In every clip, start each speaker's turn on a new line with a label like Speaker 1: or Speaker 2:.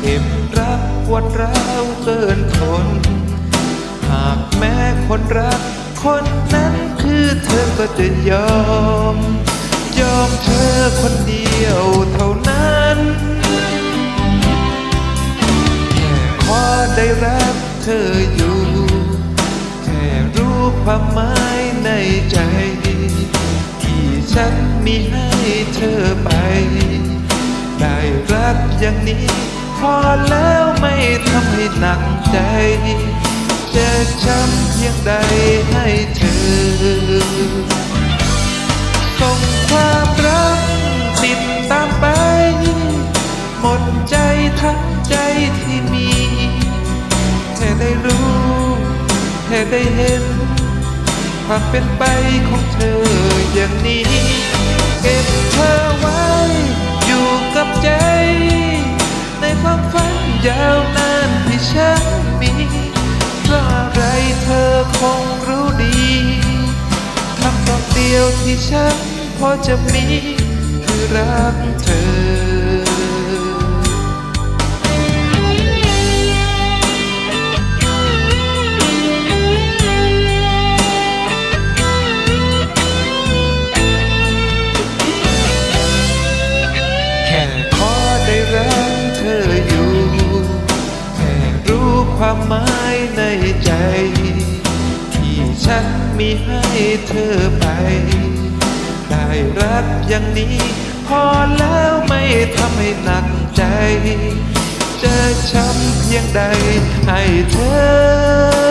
Speaker 1: เจ็บเก็บรักปวดร้าวเกินทน หากแม้คนรัก คนนั้นคือเธอก็จะยอม ยอมเธอคนเดียวเท่านั้นแค่ขอได้รักเธออยู่ แค่รู้ความหมายในใจ ที่ฉันมีให้เธอไป ได้รักอย่างนี้ พอแล้วไม่ทำให้หนักใจ จะช้ำเพียงใดให้เธอ ส่งความรักติดตามไป หมดใจทั้งใจที่มีแค่ได้รู้แค่ได้เห็น ความเป็นไปของเธออย่างนี้ เก็บเธอไว้ ที่ฉันพอจะมีคือรักเธอแค่ขอได้รักเธออยู่แค่รู้ความหมายในใจ ที่ฉันมีให้เธอไป รักอย่างนี้ พอแล้วไม่ทำให้หนักใจ จะช้ำเพียงใดให้เธอ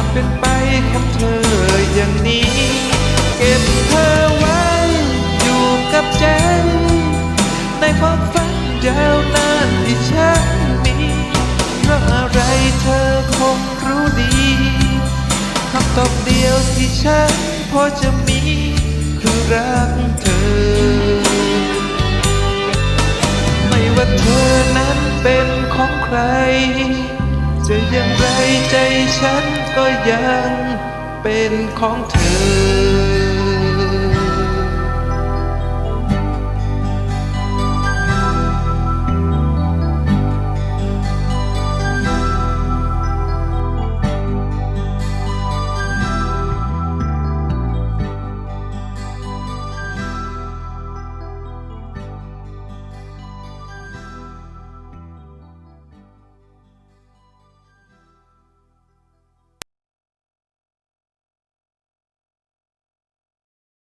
Speaker 1: ามเป็นไปของเธออย่างนี้ เก็บเธอไว้อยู่กับใจในความฝันยาวนานที่ฉันมีเพราะอะไรเธอคงรู้ดีคำตอบเดียวที่ฉันพอจะมี คือรักเธอไม่ว่าเธอนั้นเป็นของใคร จะอย่างไรใจฉันก็ยังเป็นของเธอ